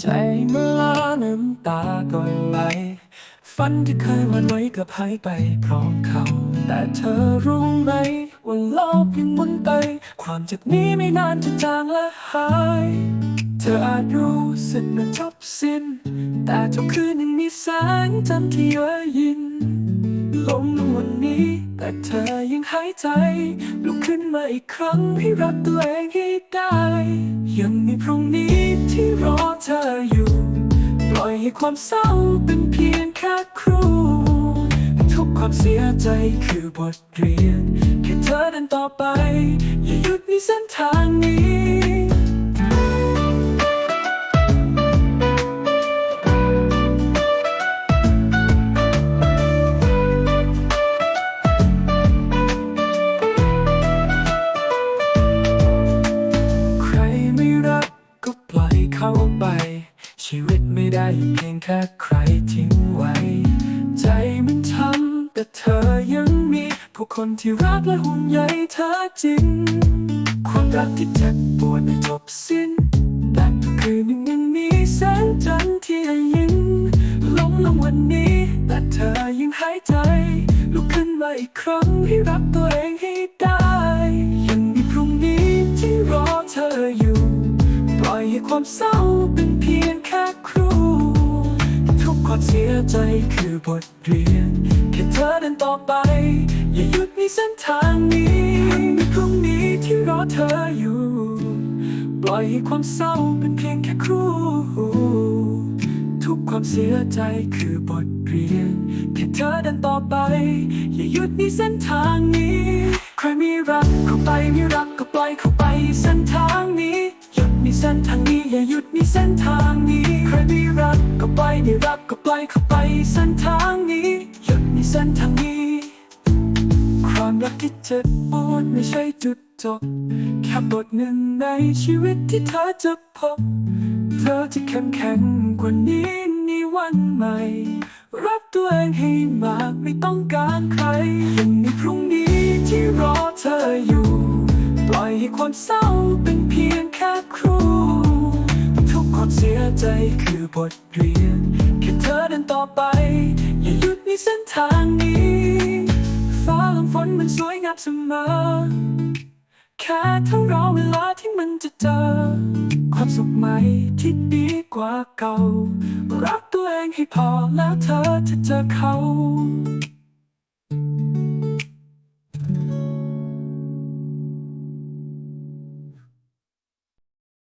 ใจเมื่อลาน้ำตาก็ไหลฝันที่เคยวันไว้กับหายไปพร้อมเขา แต่เธอรู้ไหมว่าโลกยังมุนไป ความเจ็บนี้ไม่นานจะจางและหาย เธออาจรู้สึกมือนจบสิ้น แต่ทุกคืนยังมีแสงจันทร์ที่เย้ยยินลมในวันนี้ แต่เธอยังหายใจลุกขึ้นมาอีกครั้งให้รักตัวเองให้ได้ ยังมีพรุ่งนี้ เธออยู่ ปล่อยให้ความเศร้าเป็นเพียงแค่ครู ทุกความเสียใจคือบทเรียน แค่เธอเดินต่อไป อย่าหยุดในเส้นทางนี้ ไม่ได้เพียงแค่ใครทิ้งไว้ ใจมันช้ำแต่เธอยังมีผู้คนที่รักและห่วงใยเธอจริง ความรักที่เจ็บปวดไม่จบสิ้นแต่ทุกคืนยังยังมีแสงจันทร์ที่ยิ้มลงลงวันนี้ แต่เธอยังหายใจ ลุกขึ้นมาอีกครั้งให้รักตัวเองให้ได้ ยังมีพรุ่งนี้ที่รอเธออยู่ ปล่อยให้ความเศร้าเป็น ความเสียใจคือบทเรียนแค่เธอเดินต่อไป อย่าหยุดในเส้นทางนี้มีพรุ่งนี้ที่รอเธออยู่ ปล่อยให้ความเศร้าเป็นเพียงแค่ครูทุกความเสียใจคือบทเรียนแค่เธอเดินต่อไป อย่าหยุดในเส้นทางนี้ ใครมีรักเข้าไปมีรักก็ปล่อยเข้าไปเส้นทางนี้หยุดในเส้นทางนี้อย่าหยุดในเส้นทางนี้่รักก็ไปเข้าไปเส้นทางนี้หยุดในเส้นทางนี้ ความรักที่เจ็บปวดไม่ใช่จุดจบแค่บทหนึ่งในชีวิตที่เธอจะพบ เธอจะเข้มแข็งกว่านี้ในวันใหม่รักตัวเองให้มากไม่ต้องการใครยังมีพรุ่งนี้ที่รอเธออยู่ ปล่อยให้ความเศร้าเป็นเพียงแค่ครู เสียใจคือบทเรียนแค่เธอเดินต่อไป อย่าหยุดในเส้นทางนี้ ฟ้าลมฝนมันสวยงามเสมอ แค่ทั้งรอเวลาที่มันจะเจอ ความสุขใหม่ที่ดีกว่าเก่า รักตัวเองให้พอแล้วเธอจะเจอเขา